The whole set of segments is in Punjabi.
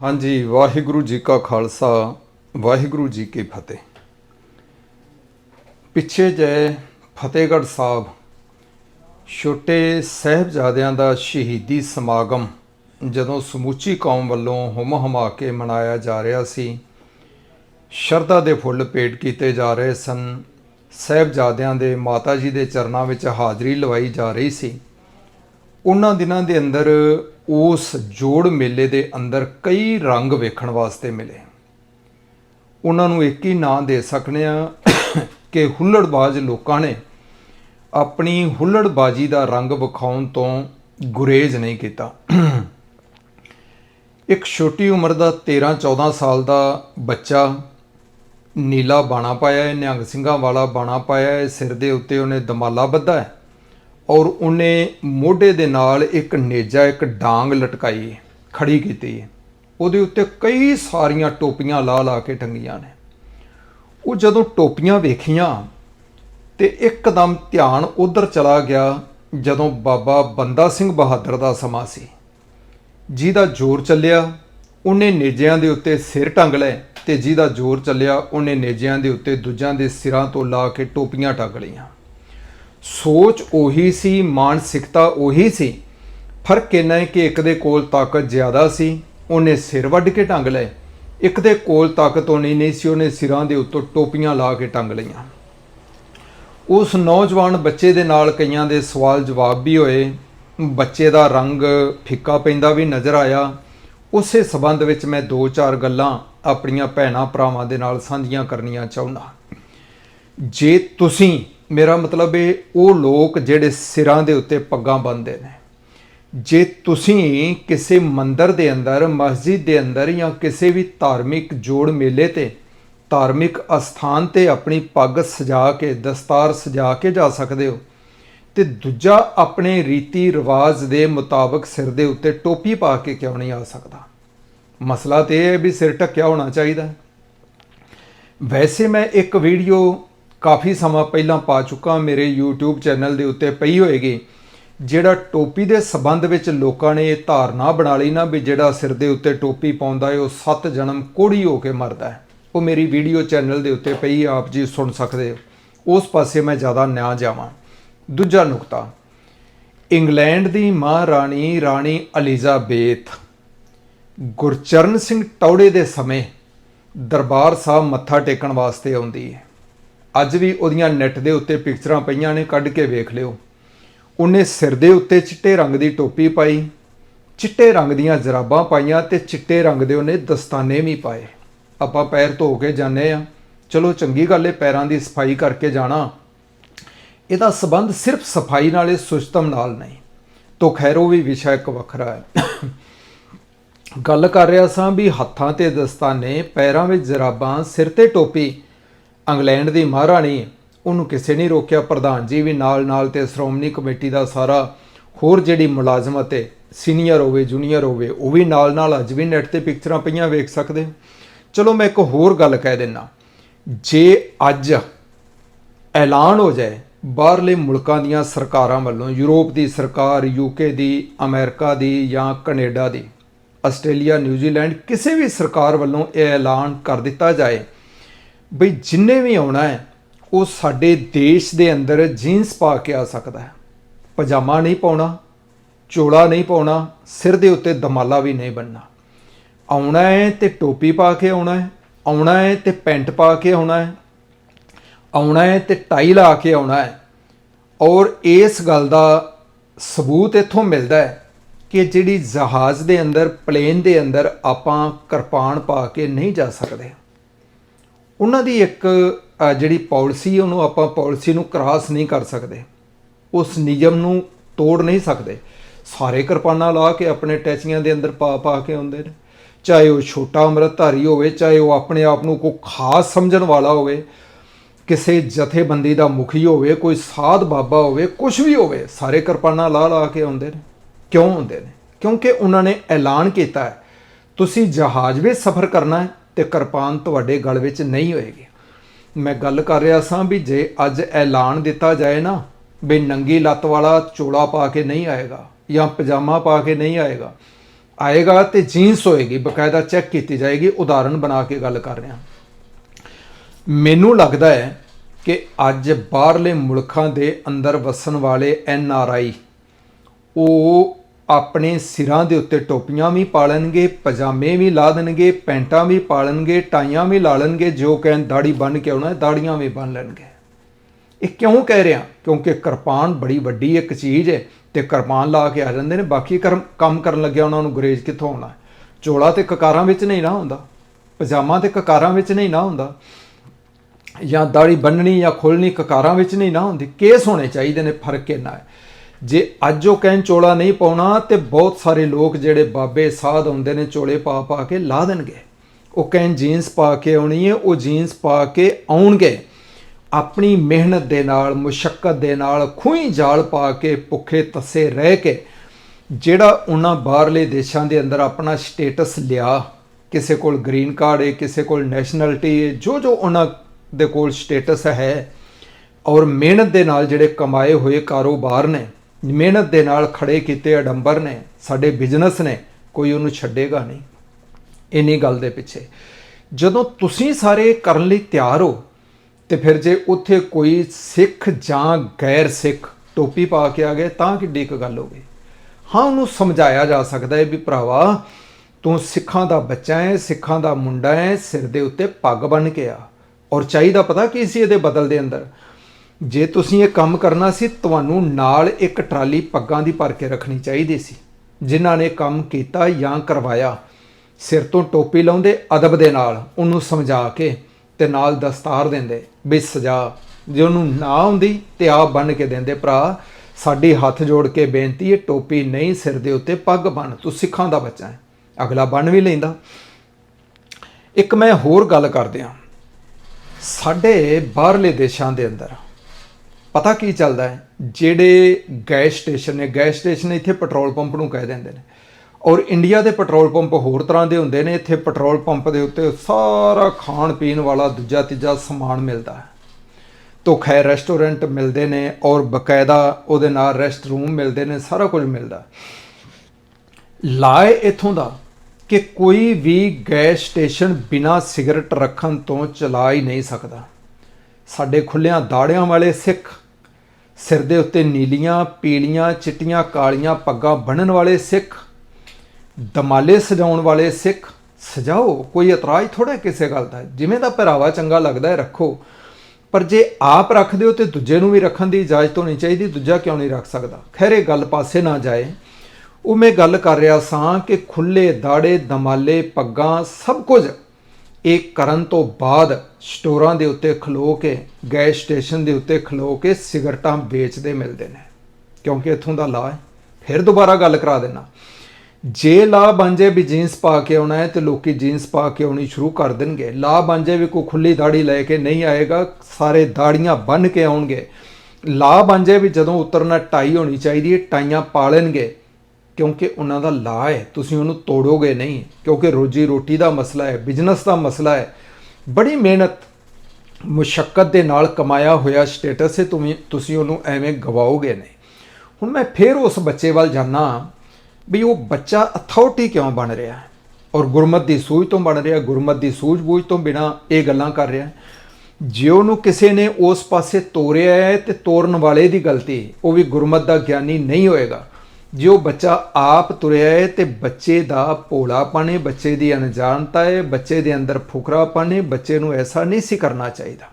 ਹਾਂਜੀ, ਵਾਹਿਗੁਰੂ ਜੀ ਕਾ ਖਾਲਸਾ, ਵਾਹਿਗੁਰੂ ਜੀ ਕੀ ਫਤਿਹ। ਪਿੱਛੇ ਜੇ ਫਤਿਹਗੜ੍ਹ ਸਾਹਿਬ, ਛੋਟੇ ਸਹਿਬਜ਼ਾਦਿਆਂ ਦਾ ਸ਼ਹੀਦੀ ਸਮਾਗਮ ਜਦੋਂ ਸਮੁੱਚੀ ਕੌਮ ਵੱਲੋਂ ਹੁਮ ਹਮਾ ਕੇ ਮਨਾਇਆ ਜਾ ਰਿਹਾ ਸੀ, ਸ਼ਰਧਾ ਦੇ ਫੁੱਲ ਭੇਟ ਕੀਤੇ ਜਾ ਰਹੇ ਸਨ। ਸਹਿਬਜ਼ਾਦਿਆਂ ਦੇ ਮਾਤਾ ਜੀ ਦੇ ਚਰਨਾਂ ਵਿੱਚ ਹਾਜ਼ਰੀ ਲਵਾਈ ਜਾ ਰਹੀ ਸੀ। ਉਹਨਾਂ ਦਿਨਾਂ ਦੇ ਅੰਦਰ ਉਸ ਜੋੜ ਮੇਲੇ ਦੇ ਅੰਦਰ ਕਈ ਰੰਗ ਵੇਖਣ ਵਾਸਤੇ ਮਿਲੇ। ਉਹਨਾਂ ਨੂੰ ਇੱਕ ਹੀ ਨਾਂ ਦੇ ਸਕਨੇ ਆ ਕਿ ਹੁੱਲੜਬਾਜ਼ ਲੋਕਾਂ ਨੇ ਆਪਣੀ ਹੁੱਲੜਬਾਜ਼ੀ ਦਾ ਰੰਗ ਵਿਖਾਉਣ ਤੋਂ ਗੁਰੇਜ਼ ਨਹੀਂ ਕੀਤਾ। ਇੱਕ ਛੋਟੀ ਉਮਰ ਦਾ 13 14 ਸਾਲ ਦਾ ਬੱਚਾ ਨੀਲਾ ਬਾਣਾ ਪਾਇਆ ਹੈ, ਨਿਹੰਗ ਸਿੰਘਾਂ ਵਾਲਾ ਬਾਣਾ ਪਾਇਆ ਹੈ, ਸਿਰ ਦੇ ਉੱਤੇ ਉਹਨੇ ਦਮਾਲਾ ਬੱਧਾ ਹੈ। ਔਰ ਉਹਨੇ ਮੋਢੇ ਦੇ ਨਾਲ ਇੱਕ ਨੇਜਾ ਇੱਕ ਡਾਂਗ ਲਟਕਾਈ ਹੈ, ਖੜੀ ਕੀਤੀ। ਉਹਦੇ ਉੱਤੇ ਕਈ ਸਾਰੀਆਂ ਟੋਪੀਆਂ ਲਾ ਲਾ ਕੇ ਟੰਗੀਆਂ ਨੇ। ਉਹ ਜਦੋਂ ਟੋਪੀਆਂ ਵੇਖੀਆਂ ਤੇ ਇੱਕਦਮ ਧਿਆਨ ਉਧਰ ਚਲਾ ਗਿਆ ਜਦੋਂ ਬਾਬਾ ਬੰਦਾ ਸਿੰਘ ਬਹਾਦਰ ਦਾ ਸਮਾਂ ਸੀ। ਜਿਹਦਾ ਜ਼ੋਰ ਚੱਲਿਆ ਉਹਨੇ ਨੇਜਿਆਂ ਦੇ ਉੱਤੇ ਸਿਰ ਟੰਗ ਲਏ ਤੇ ਜਿਹਦਾ ਜ਼ੋਰ ਚੱਲਿਆ ਉਹਨੇ ਨੇਜਿਆਂ ਦੇ ਉੱਤੇ ਦੂਜਿਆਂ ਦੇ ਸਿਰਾਂ ਤੋਂ ਲਾ ਕੇ ਟੋਪੀਆਂ ਟੰਗ ਲਈਆਂ। ਸੋਚ ਉਹੀ ਸੀ, ਮਾਨਸਿਕਤਾ ਉਹੀ ਸੀ। ਫ਼ਰਕ ਇੰਨਾ ਹੈ ਕਿ ਇੱਕ ਦੇ ਕੋਲ ਤਾਕਤ ਜ਼ਿਆਦਾ ਸੀ, ਉਹਨੇ ਸਿਰ ਵੱਢ ਕੇ ਟੰਗ ਲਏ। ਇੱਕ ਦੇ ਕੋਲ ਤਾਕਤ ਹੋਣੀ ਨਹੀਂ ਸੀ, ਉਹਨੇ ਸਿਰਾਂ ਦੇ ਉੱਤੋਂ ਟੋਪੀਆਂ ਲਾ ਕੇ ਟੰਗ ਲਈਆਂ। ਉਸ ਨੌਜਵਾਨ ਬੱਚੇ ਦੇ ਨਾਲ ਕਈਆਂ ਦੇ ਸਵਾਲ ਜਵਾਬ ਵੀ ਹੋਏ। ਬੱਚੇ ਦਾ ਰੰਗ ਫਿੱਕਾ ਪੈਂਦਾ ਵੀ ਨਜ਼ਰ ਆਇਆ। ਉਸੇ ਸਬੰਧ ਵਿੱਚ ਮੈਂ ਦੋ ਚਾਰ ਗੱਲਾਂ ਆਪਣੀਆਂ ਭੈਣਾਂ ਭਰਾਵਾਂ ਦੇ ਨਾਲ ਸਾਂਝੀਆਂ ਕਰਨੀਆਂ ਚਾਹੁੰਦਾ। ਜੇ ਤੁਸੀਂ ਮੇਰਾ ਮਤਲਬ ਇਹ, ਉਹ ਲੋਕ ਜਿਹੜੇ ਸਿਰਾਂ ਦੇ ਉੱਤੇ ਪੱਗਾਂ ਬੰਨਦੇ ਨੇ। ਜੇ ਤੁਸੀਂ ਕਿਸੇ ਮੰਦਰ ਦੇ ਅੰਦਰ, ਮਸਜਿਦ ਦੇ ਅੰਦਰ ਜਾਂ ਕਿਸੇ ਵੀ ਧਾਰਮਿਕ ਜੋੜ ਮੇਲੇ ਤੇ, ਧਾਰਮਿਕ ਅਸਥਾਨ ਤੇ ਆਪਣੀ ਪੱਗ ਸਜਾ ਕੇ, ਦਸਤਾਰ ਸਜਾ ਕੇ ਜਾ ਸਕਦੇ ਹੋ, ਤੇ ਦੂਜਾ ਆਪਣੇ ਰੀਤੀ ਰਿਵਾਜ ਦੇ ਮੁਤਾਬਕ ਸਿਰ ਦੇ ਉੱਤੇ ਟੋਪੀ ਪਾ ਕੇ ਕਿਉਂ ਨਹੀਂ ਆ ਸਕਦਾ? ਮਸਲਾ ਤੇ ਇਹ ਹੈ ਵੀ ਸਿਰ ਢੱਕਿਆ ਹੋਣਾ ਚਾਹੀਦਾ। ਵੈਸੇ ਮੈਂ ਇੱਕ ਵੀਡੀਓ ਕਾਫੀ ਸਮਾਂ ਪਹਿਲਾਂ ਪਾ ਚੁੱਕਾ ਮੇਰੇ YouTube ਚੈਨਲ ਦੇ ਉੱਤੇ ਪਈ ਹੋਏਗੀ, ਜਿਹੜਾ ਟੋਪੀ ਦੇ ਸਬੰਧ ਵਿੱਚ ਲੋਕਾਂ ਨੇ ਇਹ ਧਾਰਨਾ ਬਣਾ ਲਈ ਨਾ ਵੀ ਜਿਹੜਾ ਸਿਰ ਦੇ ਉੱਤੇ ਟੋਪੀ ਪਾਉਂਦਾ ਹੈ, ਉਹ ਸੱਤ ਜਨਮ ਕੋੜੀ ਹੋ ਕੇ ਮਰਦਾ ਹੈ। ਉਹ ਮੇਰੀ ਵੀਡੀਓ ਚੈਨਲ ਦੇ ਉੱਤੇ ਪਈ, ਆਪ ਜੀ ਸੁਣ ਸਕਦੇ ਹੋ। ਉਸ ਪਾਸੇ ਮੈਂ ਜ਼ਿਆਦਾ ਨਾ ਜਾਵਾਂ। ਦੂਜਾ ਨੁਕਤਾ, ਇੰਗਲੈਂਡ ਦੀ ਮਹਾਰਾਣੀ ਰਾਣੀ ਅਲੀਜ਼ਾਬੇਥ ਗੁਰਚਰਨ ਸਿੰਘ ਟੌੜੇ ਦੇ ਸਮੇਂ ਦਰਬਾਰ ਸਾਹਿਬ ਮੱਥਾ ਟੇਕਣ ਵਾਸਤੇ ਆਉਂਦੀ ਹੈ। ਅੱਜ ਵੀ ਉਹਦੀਆਂ ਨੈਟ ਦੇ ਉੱਤੇ ਪਿਕਚਰਾਂ ਪਈਆਂ ਨੇ, ਕੱਢ ਕੇ ਵੇਖ ਲਿਓ। ਉਹਨੇ ਸਿਰ ਦੇ ਉੱਤੇ ਚਿੱਟੇ ਰੰਗ ਦੀ ਟੋਪੀ ਪਾਈ, ਚਿੱਟੇ ਰੰਗ ਦੀਆਂ ਜਰਾਬਾਂ ਪਾਈਆਂ ਤੇ ਚਿੱਟੇ ਰੰਗ ਦੇ ਉਹਨੇ ਦਸਤਾਨੇ ਵੀ ਪਾਏ। ਆਪਾਂ ਪੈਰ ਧੋ ਕੇ ਜਾਂਦੇ ਆ ਚਲੋ, ਚੰਗੀ ਗੱਲ ਹੈ ਪੈਰਾਂ ਦੀ ਸਫ਼ਾਈ ਕਰਕੇ ਜਾਣਾ। ਇਹਦਾ ਸਬੰਧ ਸਿਰਫ ਸਫ਼ਾਈ ਨਾਲ ਇਹ ਸੁਚਤਮ ਨਾਲ ਨਹੀਂ। ਤੋ ਖੈਰ ਵੀ ਵਿਸ਼ਾ ਇੱਕ ਵੱਖਰਾ ਹੈ। ਗੱਲ ਕਰ ਰਿਹਾ ਸਾਂ ਵੀ ਹੱਥਾਂ ਤੇ ਦਸਤਾਨੇ, ਪੈਰਾਂ ਵਿੱਚ ਜਰਾਬਾਂ, ਸਿਰ ਤੇ ਟੋਪੀ ਇੰਗਲੈਂਡ ਦੀ ਮਹਾਰਾਣੀ ਉਹਨੂੰ ਕਿਸੇ ਨਹੀਂ ਰੋਕਿਆ। ਪ੍ਰਧਾਨ ਜੀ ਵੀ ਨਾਲ ਨਾਲ ਤੇ ਸ਼੍ਰੋਮਣੀ ਕਮੇਟੀ ਦਾ ਸਾਰਾ ਹੋਰ ਜਿਹੜੀ ਮੁਲਾਜ਼ਮਤ ਹੈ ਸੀਨੀਅਰ ਹੋਵੇ, ਜੂਨੀਅਰ ਹੋਵੇ, ਉਹ ਵੀ ਨਾਲ ਨਾਲ ਅੱਜ ਵੀ ਨੈਟ ਤੇ ਪਿਕਚਰਾਂ ਪਈਆਂ, ਵੇਖ ਸਕਦੇ ਚਲੋ ਮੈਂ ਇੱਕ ਹੋਰ ਗੱਲ ਕਹਿ ਦਿੰਨਾ ਜੇ ਅੱਜ ਐਲਾਨ ਹੋ ਜਾਏ ਬਾਹਰਲੇ ਮੁਲਕਾਂ ਦੀਆਂ ਸਰਕਾਰਾਂ ਵੱਲੋਂ, ਯੂਰਪ ਦੀ ਸਰਕਾਰ ਯੂਕੇ ਦੀ, ਅਮਰੀਕਾ ਦੀ ਜਾਂ ਕੈਨੇਡਾ ਦੀ, ਆਸਟ੍ਰੇਲੀਆ, ਨਿਊਜ਼ੀਲੈਂਡ, ਕਿਸੇ ਵੀ ਸਰਕਾਰ ਵੱਲੋਂ ਇਹ ਐਲਾਨ ਕਰ ਦਿੱਤਾ ਜਾਏ ਬਈ ਜਿੰਨੇ ਵੀ ਆਉਣਾ ਹੈ, ਉਹ ਸਾਡੇ ਦੇਸ਼ ਦੇ ਅੰਦਰ ਜੀਨਸ ਪਾ ਕੇ ਆ ਸਕਦਾ ਹੈ। ਪਜਾਮਾ ਨਹੀਂ ਪਾਉਣਾ, ਚੋਲਾ ਨਹੀਂ ਪਾਉਣਾ, ਸਿਰ ਦੇ ਉੱਤੇ ਦਮਾਲਾ ਵੀ ਨਹੀਂ ਬੰਨਣਾ। ਆਉਣਾ ਹੈ ਤੇ ਟੋਪੀ ਪਾ ਕੇ ਆਉਣਾ ਹੈ ਆਉਣਾ ਹੈ ਤੇ ਪੈਂਟ ਪਾ ਕੇ ਆਉਣਾ ਹੈ ਆਉਣਾ ਹੈ ਤੇ ਟਾਈ ਲਾ ਕੇ ਆਉਣਾ ਹੈ। ਔਰ ਇਸ ਗੱਲ ਦਾ ਸਬੂਤ ਇੱਥੋਂ ਮਿਲਦਾ ਹੈ ਕਿ ਜਿਹੜੀ ਜਹਾਜ਼ ਦੇ ਅੰਦਰ, ਪਲੇਨ ਦੇ ਅੰਦਰ ਆਪਾਂ ਕਿਰਪਾਨ ਪਾ ਕੇ ਨਹੀਂ ਜਾ ਸਕਦੇ। ਉਹਨਾਂ ਦੀ ਇੱਕ ਜਿਹੜੀ ਪਾਲਿਸੀ ਉਹਨੂੰ ਆਪਾਂ ਪਾਲਿਸੀ ਨੂੰ ਕ੍ਰਾਸ ਨਹੀਂ ਕਰ ਸਕਦੇ। ਉਸ ਨਿਯਮ ਨੂੰ ਤੋੜ ਨਹੀਂ ਸਕਦੇ। ਸਾਰੇ ਕਿਰਪਾਨਾਂ ਲਾ ਕੇ ਆਪਣੇ ਟੈਚੀਆਂ ਦੇ ਅੰਦਰ ਪਾ ਪਾ ਕੇ ਆਉਂਦੇ ਨੇ। ਚਾਹੇ ਉਹ ਛੋਟਾ ਅੰਮ੍ਰਿਤਧਾਰੀ ਹੋਵੇ, ਚਾਹੇ ਉਹ ਆਪਣੇ ਆਪ ਨੂੰ ਕੋਈ ਖਾਸ ਸਮਝਣ ਵਾਲਾ ਹੋਵੇ, ਕਿਸੇ ਜਥੇਬੰਦੀ ਦਾ ਮੁਖੀ ਹੋਵੇ, ਕੋਈ ਸਾਧ ਬਾਬਾ ਹੋਵੇ ਕੁਝ ਵੀ ਹੋਵੇ, ਸਾਰੇ ਕਿਰਪਾਨਾਂ ਲਾ ਲਾ ਕੇ ਆਉਂਦੇ ਨੇ। ਕਿਉਂ ਆਉਂਦੇ ਨੇ? ਕਿਉਂਕਿ ਉਹਨਾਂ ਨੇ ਐਲਾਨ ਕੀਤਾ ਹੈ। ਤੁਸੀਂ ਜਹਾਜ਼ ਵਿੱਚ ਸਫ਼ਰ ਕਰਨਾ ਹੈ। ਤੇ ਕਿਰਪਾਨ ਤੁਹਾਡੇ ਗਲ ਵਿੱਚ ਨਹੀਂ ਹੋਏਗੀ। ਮੈਂ ਗੱਲ ਕਰ ਰਿਹਾ ਸਾਂ ਵੀ ਜੇ ਅੱਜ ਐਲਾਨ ਦਿੱਤਾ ਜਾਏ ਨਾ, ਵੀ ਨੰਗੀ ਲੱਤ ਵਾਲਾ ਚੋਲਾ ਪਾ ਕੇ ਨਹੀਂ ਆਏਗਾ ਜਾਂ ਪਜਾਮਾ ਪਾ ਕੇ ਨਹੀਂ ਆਏਗਾ ਆਏਗਾ ਤੇ ਜੀਨਸ ਹੋਏਗੀ, ਬਕਾਇਦਾ ਚੈੱਕ ਕੀਤੀ ਜਾਏਗੀ, ਉਦਾਹਰਨ ਬਣਾ ਕੇ ਗੱਲ ਕਰ ਰਿਹਾ। ਮੈਨੂੰ ਲੱਗਦਾ ਹੈ ਕਿ ਅੱਜ ਬਾਹਰਲੇ ਮੁਲਕਾਂ ਦੇ ਅੰਦਰ ਵਸਣ ਵਾਲੇ ਐਨ ਆਰ ਆਈ, ਉਹ ਆਪਣੇ ਸਿਰਾਂ ਦੇ ਉੱਤੇ ਟੋਪੀਆਂ ਵੀ ਪਾ ਲੈਣਗੇ, ਪਜਾਮੇ ਵੀ ਲਾ ਦੇਣਗੇ, ਪੈਂਟਾਂ ਵੀ ਪਾ ਲੈਣਗੇ, ਟਾਈਆਂ ਵੀ ਲਾ ਲੈਣਗੇ, ਜੋ ਕਹਿਣ ਦਾੜੀ ਬੰਨ ਕੇ ਆਉਣਾ ਦਾੜੀਆਂ ਵੀ ਬੰਨ ਲੈਣਗੇ। ਇਹ ਕਿਉਂ ਕਹਿ ਰਿਹਾ? ਕਿਉਂਕਿ ਕਿਰਪਾਨ ਬੜੀ ਵੱਡੀ ਇੱਕ ਚੀਜ਼ ਹੈ ਤੇ ਕਿਰਪਾਨ ਲਾ ਕੇ ਆ ਜਾਂਦੇ ਨੇ, ਬਾਕੀ ਕਰਮ ਕੰਮ ਕਰਨ ਲੱਗਿਆ ਉਹਨਾਂ ਨੂੰ ਗੁਰੇਜ਼ ਕਿੱਥੋਂ ਆਉਣਾ? ਚੋਲਾ ਤੇ ਕਕਾਰਾਂ ਵਿੱਚ ਨਹੀਂ ਨਾ ਹੁੰਦਾ, ਪਜਾਮਾ ਤੇ ਕਕਾਰਾਂ ਵਿੱਚ ਨਹੀਂ ਨਾ ਹੁੰਦਾ, ਜਾਂ ਦਾੜੀ ਬੰਨਣੀ ਜਾਂ ਖੋਲਣੀ ਕਕਾਰਾਂ ਵਿੱਚ ਨਹੀਂ ਨਾ ਹੁੰਦੀ, ਕੇਸ ਹੋਣੇ ਚਾਹੀਦੇ ਨੇ, ਫ਼ਰਕ ਕਿੰਨਾ ਹੈ। ਜੇ ਅੱਜ ਉਹ ਕਹਿਣ ਚੋਲਾ ਨਹੀਂ ਪਾਉਣਾ, ਤੇ ਬਹੁਤ ਸਾਰੇ ਲੋਕ ਜਿਹੜੇ ਬਾਬੇ ਸਾਧ ਹੁੰਦੇ ਨੇ ਚੋਲੇ ਪਾ ਪਾ ਕੇ ਲਾ ਦੇਣਗੇ। ਉਹ ਕਹਿਣ ਜੀਨਸ ਪਾ ਕੇ ਆਉਣੀ ਹੈ ਉਹ ਜੀਨਸ ਪਾ ਕੇ ਆਉਣਗੇ। ਆਪਣੀ ਮਿਹਨਤ ਦੇ ਨਾਲ ਮੁਸ਼ਕਲ ਦੇ ਨਾਲ ਖੂਹੀ ਜਾਲ ਪਾ ਕੇ ਭੁੱਖੇ ਤੱਸੇ ਰਹਿ ਕੇ, ਜਿਹੜਾ ਉਹਨਾਂ ਬਾਹਰਲੇ ਦੇਸ਼ਾਂ ਦੇ ਅੰਦਰ ਆਪਣਾ ਸਟੇਟਸ ਲਿਆ, ਕਿਸੇ ਕੋਲ ਗ੍ਰੀਨ ਕਾਰਡ ਹੈ ਕਿਸੇ ਕੋਲ ਨੈਸ਼ਨੈਲਿਟੀ ਹੈ ਜੋ ਜੋ ਉਹਨਾਂ ਦੇ ਕੋਲ ਸਟੇਟਸ ਹੈ, ਔਰ ਮਿਹਨਤ ਦੇ ਨਾਲ ਜਿਹੜੇ ਕਮਾਏ ਹੋਏ ਕਾਰੋਬਾਰ ਨੇ ਮਿਹਨਤ ਦੇ ਨਾਲ ਖੜੇ ਕੀਤੇ ਅਡੰਬਰ ਨੇ, ਸਾਡੇ ਬਿਜ਼ਨਸ ਨੇ, ਕੋਈ ਉਹਨੂੰ ਛੱਡੇਗਾ ਨਹੀਂ। ਇੰਨੀ ਗੱਲ ਦੇ ਪਿੱਛੇ। ਜਦੋਂ ਤੁਸੀਂ ਸਾਰੇ ਕਰਨ ਲਈ ਤਿਆਰ ਹੋ, ਤੇ ਫਿਰ ਜੇ ਉੱਥੇ ਕੋਈ ਸਿੱਖ ਜਾਂ ਗੈਰ ਸਿੱਖ ਟੋਪੀ ਪਾ ਕੇ ਆ ਗਏ, ਤਾਂ ਕਿੱਡੀ ਕੁ ਗੱਲ ਹੋ ਗਈ। ਹਾਂ, ਉਹਨੂੰ ਸਮਝਾਇਆ ਜਾ ਸਕਦਾ ਹੈ ਵੀ ਭਰਾਵਾ, ਤੂੰ ਸਿੱਖਾਂ ਦਾ ਬੱਚਾ ਹੈ, ਸਿੱਖਾਂ ਦਾ ਮੁੰਡਾ ਹੈ, ਸਿਰ ਦੇ ਉੱਤੇ ਪੱਗ ਬੰਨ ਕੇ ਆ। ਔਰ ਚਾਹੀਦਾ ਪਤਾ ਕੀ ਸੀ ਇਹਦੇ ਬਦਲ ਦੇ ਅੰਦਰ? ਜੇ ਤੁਸੀਂ ਇਹ ਕੰਮ ਕਰਨਾ ਸੀ, ਤੁਹਾਨੂੰ ਨਾਲ ਇੱਕ ਟਰਾਲੀ ਪੱਗਾਂ ਦੀ ਭਰ ਕੇ ਰੱਖਣੀ ਚਾਹੀਦੀ ਸੀ। ਜਿਨ੍ਹਾਂ ਨੇ ਕੰਮ ਕੀਤਾ ਜਾਂ ਕਰਵਾਇਆ, ਸਿਰ ਤੋਂ ਟੋਪੀ ਲਾਉਂਦੇ ਅਦਬ ਦੇ ਨਾਲ ਉਹਨੂੰ ਸਮਝਾ ਕੇ ਤੇ ਨਾਲ ਦਸਤਾਰ ਦਿੰਦੇ ਵੀ ਸਜਾ, ਜੇ ਉਹਨੂੰ ਨਾ ਆਉਂਦੀ ਤੇ ਆਪ ਬੰਨ ਕੇ ਦਿੰਦੇ, ਭਰਾ, ਸਾਡੀ ਹੱਥ ਜੋੜ ਕੇ ਬੇਨਤੀ ਹੈ, ਟੋਪੀ ਨਹੀਂ ਸਿਰ ਦੇ ਉੱਤੇ, ਪੱਗ ਬੰਨ, ਤੂੰ ਸਿੱਖਾਂ ਦਾ ਬੱਚਾ ਹੈ। ਅਗਲਾ ਬੰਨ ਵੀ ਲੈਂਦਾ। ਇੱਕ ਮੈਂ ਹੋਰ ਗੱਲ ਕਰਦਿਆਂ, ਸਾਡੇ ਬਾਹਰਲੇ ਦੇਸ਼ਾਂ ਦੇ ਅੰਦਰ ਪਤਾ ਕੀ ਚੱਲਦਾ ਹੈ? ਜਿਹੜੇ ਗੈਸ ਸਟੇਸ਼ਨ ਨੇ, ਗੈਸ ਸਟੇਸ਼ਨ ਇੱਥੇ ਪੈਟਰੋਲ ਪੰਪ ਨੂੰ ਕਹਿ ਦਿੰਦੇ ਨੇ। ਔਰ ਇੰਡੀਆ ਦੇ ਪੈਟਰੋਲ ਪੰਪ ਹੋਰ ਤਰ੍ਹਾਂ ਦੇ ਹੁੰਦੇ ਨੇ, ਇੱਥੇ ਪੈਟਰੋਲ ਪੰਪ ਦੇ ਉੱਤੇ ਸਾਰਾ ਖਾਣ ਪੀਣ ਵਾਲਾ ਦੂਜਾ ਤੀਜਾ ਸਮਾਨ ਮਿਲਦਾ ਹੈ। ਤੋ ਖੈਰ ਰੈਸਟੋਰੈਂਟ ਮਿਲਦੇ ਨੇ ਔਰ ਬਕਾਇਦਾ ਉਹਦੇ ਨਾਲ ਰੈਸਟ ਰੂਮ ਮਿਲਦੇ ਨੇ, ਸਾਰਾ ਕੁਝ ਮਿਲਦਾ ਲਾਏ ਇਥੋਂ ਦਾ ਕਿ ਕੋਈ ਵੀ ਗੈਸ ਸਟੇਸ਼ਨ ਬਿਨਾ ਸਿਗਰਟ ਰੱਖਣ ਤੋਂ ਚਲਾ ਹੀ ਨਹੀਂ ਸਕਦਾ। ਸਾਡੇ ਖੁੱਲਿਆਂ ਦਾੜਿਆਂ ਵਾਲੇ ਸਿੱਖ ਸਿਰ ਦੇ ਉੱਤੇ ਨੀਲੀਆਂ, ਪੀਲੀਆਂ, ਚਿੱਟੀਆਂ, ਕਾਲੀਆਂ ਪੱਗਾਂ ਬੰਨਣ ਵਾਲੇ ਸਿੱਖ, ਦਮਾਲੇ ਸਜਾਉਣ ਵਾਲੇ ਸਿੱਖ, ਸਜਾਓ, ਕੋਈ ਇਤਰਾਜ਼ ਥੋੜਾ ਕਿਸੇ ਗੱਲ ਦਾ? ਜਿਵੇਂ ਦਾ ਪਹਿਰਾਵਾ ਚੰਗਾ ਲੱਗਦਾ ਹੈ, ਰੱਖੋ। ਪਰ ਜੇ ਆਪ ਰੱਖਦੇ ਹੋ ਤੇ ਦੂਜੇ ਨੂੰ ਵੀ ਰੱਖਣ ਦੀ ਇਜਾਜ਼ਤ ਹੋਣੀ ਚਾਹੀਦੀ, ਦੂਜਾ ਕਿਉਂ ਨਹੀਂ ਰੱਖ ਸਕਦਾ? ਖੈਰ, ਇਹ ਗੱਲ ਪਾਸੇ ਨਾ ਜਾਏ। ਉਹ ਮੈਂ ਗੱਲ ਕਰ ਰਿਹਾ ਸਾਂ ਕਿ ਖੁੱਲੇ ਦਾੜੇ ਦਮਾਲੇ, ਪੱਗਾਂ ਸਭ ਕੁਝ ਇਹ ਕਰਨ ਤੋਂ ਬਾਅਦ ਸਟੋਰਾਂ ਦੇ ਉੱਤੇ ਖਲੋ ਕੇ, ਗੈਸ ਸਟੇਸ਼ਨ ਦੇ ਉੱਤੇ ਖਲੋ ਕੇ ਸਿਗਰਟਾਂ ਵੇਚਦੇ ਮਿਲਦੇ ਨੇ। ਕਿਉਂਕਿ ਇੱਥੋਂ ਦਾ ਲਾ ਹੈ। ਫਿਰ ਦੁਬਾਰਾ ਗੱਲ ਕਰਾ ਦੇਣਾ ਜੇ ਲਾ ਬਣ ਵੀ ਜੀਨਸ ਪਾ ਕੇ ਆਉਣਾ ਹੈ ਤੇ ਲੋਕੀ ਜੀਨਸ ਪਾ ਕੇ ਆਉਣੀ ਸ਼ੁਰੂ ਕਰ ਦੇਣਗੇ। ਲਾ ਬਣ ਵੀ ਕੋਈ ਖੁੱਲੀ ਦਾੜੀ ਲੈ ਕੇ ਨਹੀਂ ਆਏਗਾ, ਸਾਰੇ ਦਾੜੀਆਂ ਬੰਨ ਕੇ ਆਉਣਗੇ। ਲਾ ਬਣ ਵੀ ਜਦੋਂ ਉਤਰਨਾ ਟਾਈ ਹੋਣੀ ਚਾਹੀਦੀ ਹੈ, ਟਾਈਆਂ ਪਾ ਲੈਣਗੇ। ਕਿਉਂਕਿ ਉਹਨਾਂ ਦਾ ਲਾ ਹੈ, ਤੁਸੀਂ ਉਹਨੂੰ ਤੋੜੋਗੇ ਨਹੀਂ, ਕਿਉਂਕਿ ਰੋਜੀ ਰੋਟੀ ਦਾ ਮਸਲਾ ਹੈ, ਬਿਜ਼ਨਸ ਦਾ ਮਸਲਾ ਹੈ। ਬੜੀ ਮਿਹਨਤ ਮੁਸ਼ਕਲ ਦੇ ਨਾਲ ਕਮਾਇਆ ਹੋਇਆ ਸਟੇਟਸ ਹੈ ਤੁਸੀਂ ਤੁਸੀਂ ਉਹਨੂੰ ਐਵੇਂ ਗਵਾਓਗੇ ਨਹੀਂ। ਹੁਣ ਮੈਂ ਫੇਰ ਉਸ ਬੱਚੇ ਵੱਲ ਜਾਣਾ ਵੀ ਉਹ ਬੱਚਾ ਅਥਾਰਟੀ ਕਿਉਂ ਬਣ ਰਿਹਾ ਹੈ? ਔਰ ਗੁਰਮਤ ਦੀ ਸੂਝ ਤੋਂ ਬਣ ਰਿਹਾ, ਗੁਰਮਤ ਦੀ ਸੂਝ-ਬੂਝ ਤੋਂ ਬਿਨਾ ਇਹ ਗੱਲਾਂ ਕਰ ਰਿਹਾ ਜੇ ਉਹਨੂੰ ਕਿਸੇ ਨੇ ਉਸ ਪਾਸੇ ਤੋਰਿਆ ਹੈ ਤੇ ਤੋਰਨ ਵਾਲੇ ਦੀ ਗਲਤੀ, ਉਹ ਵੀ ਗੁਰਮਤ ਦਾ ਗਿਆਨੀ ਨਹੀਂ ਹੋਏਗਾ। ਜੇ ਉਹ ਬੱਚਾ ਆਪ ਤੁਰਿਆ ਹੈ ਤੇ ਬੱਚੇ ਦਾ ਭੋਲਾਪਣ ਹੈ, ਬੱਚੇ ਦੀ ਅਣਜਾਣਤਾ ਹੈ, ਬੱਚੇ ਦੇ ਅੰਦਰ ਫੁਕਰਾਪਣ ਹੈ, ਬੱਚੇ ਨੂੰ ਐਸਾ ਨਹੀਂ ਸੀ ਕਰਨਾ ਚਾਹੀਦਾ।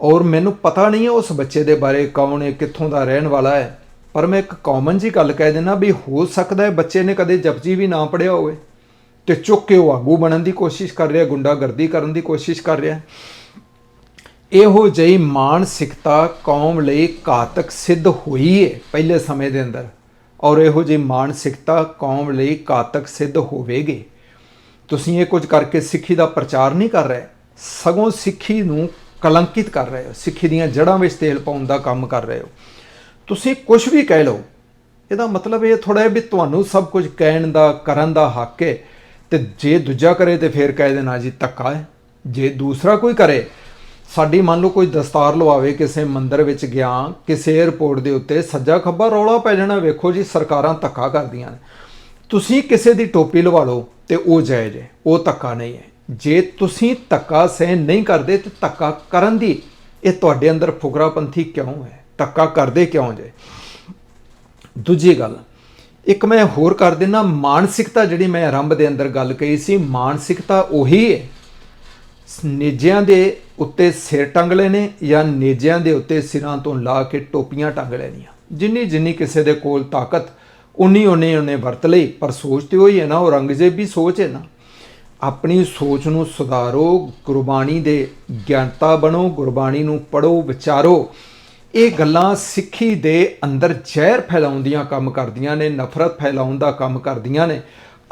ਔਰ ਮੈਨੂੰ ਪਤਾ ਨਹੀਂ ਹੈ ਉਸ ਬੱਚੇ ਦੇ ਬਾਰੇ ਕੌਣ ਹੈ, ਕਿੱਥੋਂ ਦਾ ਰਹਿਣ ਵਾਲਾ ਹੈ, ਪਰ ਮੈਂ ਇੱਕ ਕਾਮਨ ਜੀ ਗੱਲ ਕਹਿ ਦੇਣਾ ਵੀ ਹੋ ਸਕਦਾ ਹੈ ਬੱਚੇ ਨੇ ਕਦੇ ਜਪਜੀ ਵੀ ਨਾ ਪੜਿਆ ਹੋਵੇ ਤੇ ਚੁੱਕ ਕੇ ਉਹ ਆਗੂ ਬਣਨ ਦੀ ਕੋਸ਼ਿਸ਼ ਕਰ ਰਿਹਾ, ਗੁੰਡਾਗਰਦੀ ਕਰਨ ਦੀ ਕੋਸ਼ਿਸ਼ ਕਰ ਰਿਹਾ। ਇਹੋ ਜਿਹੀ ਮਾਨਸਿਕਤਾ ਕੌਮ ਲਈ ਘਾਤਕ ਸਿੱਧ ਹੋਈ ਹੈ ਪਹਿਲੇ ਸਮੇਂ ਦੇ ਅੰਦਰ। ਔਰ ਇਹੋ ਜਿਹੀ ਮਾਨਸਿਕਤਾ ਕੌਮ ਲਈ ਘਾਤਕ ਸਿੱਧ ਹੋਵੇਗੀ। ਤੁਸੀਂ ਇਹ ਕੁਝ ਕਰਕੇ ਸਿੱਖੀ ਦਾ ਪ੍ਰਚਾਰ ਨਹੀਂ ਕਰ ਰਹੇ? ਸਗੋਂ ਸਿੱਖੀ ਨੂੰ ਕਲੰਕਿਤ ਕਰ ਰਹੇ ਹੋ। ਸਿੱਖੀ ਦੀਆਂ ਜੜ੍ਹਾਂ ਵਿੱਚ ਤੇਲ ਪਾਉਣ ਦਾ ਕੰਮ ਕਰ ਰਹੇ ਹੋ। ਤੁਸੀਂ ਕੁਝ ਵੀ ਕਹਿ ਲਓ, ਇਹਦਾ ਮਤਲਬ ਇਹ ਥੋੜਾ ਹੈ ਵੀ ਤੁਹਾਨੂੰ ਸਭ ਕੁਝ ਕਹਿਣ ਦਾ, ਕਰਨ ਦਾ ਹੱਕ ਹੈ ਤੇ ਜੇ ਦੂਜਾ ਕਰੇ ਤੇ ਫੇਰ ਕਹਿ ਦੇਣਾ ਜੀ ਧੱਕਾ ਹੈ ਜੇ ਦੂਸਰਾ ਕੋਈ ਕਰੇ ਸਾਡੀ ਮੰਨ ਲਓ ਕੋਈ ਦਸਤਾਰ ਲਵਾਵੇ, ਕਿਸੇ ਮੰਦਰ ਵਿੱਚ ਗਿਆ, ਕਿਸੇ 에어ਪੋਰਟ ਦੇ ਉੱਤੇ ਸੱਜਾ ਖੱਬਾ ਰੌਲਾ ਪੈ ਜਾਣਾ, ਵੇਖੋ ਜੀ, ਸਰਕਾਰਾਂ ਧੱਕਾ ਕਰਦੀਆਂ ਨੇ। ਤੁਸੀਂ ਕਿਸੇ ਦੀ ਟੋਪੀ ਲਵਾ ਲਓ ਤੇ ਉਹ ਜਾਇਜ਼ ਹੈ, ਉਹ ਧੱਕਾ ਨਹੀਂ ਹੈ। ਜੇ ਤੁਸੀਂ ਧੱਕਾ ਸਹਿਣ ਨਹੀਂ ਕਰਦੇ ਤੇ ਧੱਕਾ ਕਰਨ ਦੀ, ਇਹ ਤੁਹਾਡੇ ਅੰਦਰ ਫੁਕਰਾਪੰਥੀ ਕਿਉਂ ਹੈ? ਧੱਕਾ ਕਰਦੇ ਕਿਉਂ ਜੇ? ਦੂਜੀ ਗੱਲ, ਇੱਕ ਮੈਂ ਹੋਰ ਕਰ ਦਿੰਨਾ ਮਾਨਸਿਕਤਾ ਜਿਹੜੀ ਮੈਂ ਆਰੰਭ ਦੇ ਅੰਦਰ ਗੱਲ ਕਹੀ ਸੀ, ਮਾਨਸਿਕਤਾ ਉਹੀ ਹੈ ਨੇਜਿਆਂ ਦੇ ਉੱਤੇ ਸਿਰ ਟੰਗ ਲੈਣੇ ਜਾਂ ਨੇਜਿਆਂ ਦੇ ਉੱਤੇ ਸਿਰਾਂ ਤੋਂ ਲਾ ਕੇ ਟੋਪੀਆਂ ਟੰਗ ਲੈਣੀਆਂ। ਜਿੰਨੀ ਜਿੰਨੀ ਕਿਸੇ ਦੇ ਕੋਲ ਤਾਕਤ, ਉਨੀ ਉਨੀ ਉਹਨੇ ਵਰਤ ਲਈ। ਪਰ ਸੋਚ ਤੇ ਉਹੀ ਹੈ ਨਾ ਔਰੰਗਜ਼ੇਬੀ ਸੋਚ ਹੈ ਨਾ। ਆਪਣੀ ਸੋਚ ਨੂੰ ਸੁਧਾਰੋ, ਗੁਰਬਾਣੀ ਦੇ ਗਿਆਨਤਾ ਬਣੋ, ਗੁਰਬਾਣੀ ਨੂੰ ਪੜੋ ਵਿਚਾਰੋ। ਇਹ ਗੱਲਾਂ ਸਿੱਖੀ ਦੇ ਅੰਦਰ ਜ਼ਹਿਰ ਫੈਲਾਉਣ ਦੀਆਂ ਕੰਮ ਕਰਦੀਆਂ ਨੇ, ਨਫ਼ਰਤ ਫੈਲਾਉਣ ਦਾ ਕੰਮ ਕਰਦੀਆਂ ਨੇ।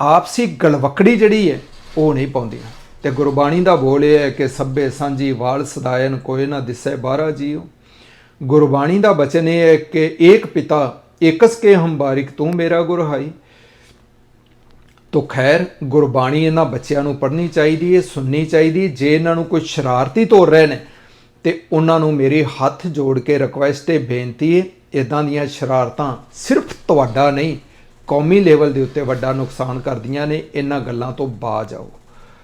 ਆਪਸੀ ਗਲਵਕੜੀ ਜਿਹੜੀ ਹੈ, ਉਹ ਨਹੀਂ ਪਾਉਂਦੀਆਂ। ਤੇ ਗੁਰਬਾਣੀ ਦਾ ਬੋਲ ਇਹ ਹੈ ਕਿ ਸੱਬੇ ਸਾਂਝੀ ਵਾਲ ਸਦਾਇਨ ਕੋਈ ਨਾ ਦਿਸੈ ਬਾਰਾ ਜੀਓ ਗੁਰਬਾਣੀ ਦਾ ਬਚਨ ਇਹ ਹੈ ਕਿ ਏਕ ਪਿਤਾ, ਏਕਸ ਕੇ ਹਮ ਬਾਰਿਕ ਤੂੰ ਮੇਰਾ ਗੁਰ ਹਾਈ। ਤੋ ਖੈਰ, ਗੁਰਬਾਣੀ ਇਹਨਾਂ ਬੱਚਿਆਂ ਨੂੰ ਪੜ੍ਹਨੀ ਚਾਹੀਦੀ ਹੈ ਸੁਣਨੀ ਚਾਹੀਦੀ ਜੇ ਇਹਨਾਂ ਨੂੰ ਕੋਈ ਸ਼ਰਾਰਤੀ ਤੋਰ ਰਹੇ ਨੇ, ਤੇ ਉਹਨਾਂ ਨੂੰ ਮੇਰੀ ਹੱਥ ਜੋੜ ਕੇ ਰਿਕੁਐਸਟ ਤੇ ਬੇਨਤੀ ਹੈ ਇਦਾਂ ਦੀਆਂ ਸ਼ਰਾਰਤਾਂ ਸਿਰਫ ਤੁਹਾਡਾ ਨਹੀਂ, ਕੌਮੀ ਲੈਵਲ ਦੇ ਉੱਤੇ ਵੱਡਾ ਨੁਕਸਾਨ ਕਰਦੀਆਂ ਨੇ, ਇਹਨਾਂ ਗੱਲਾਂ ਤੋਂ ਬਾਜ ਆਓ।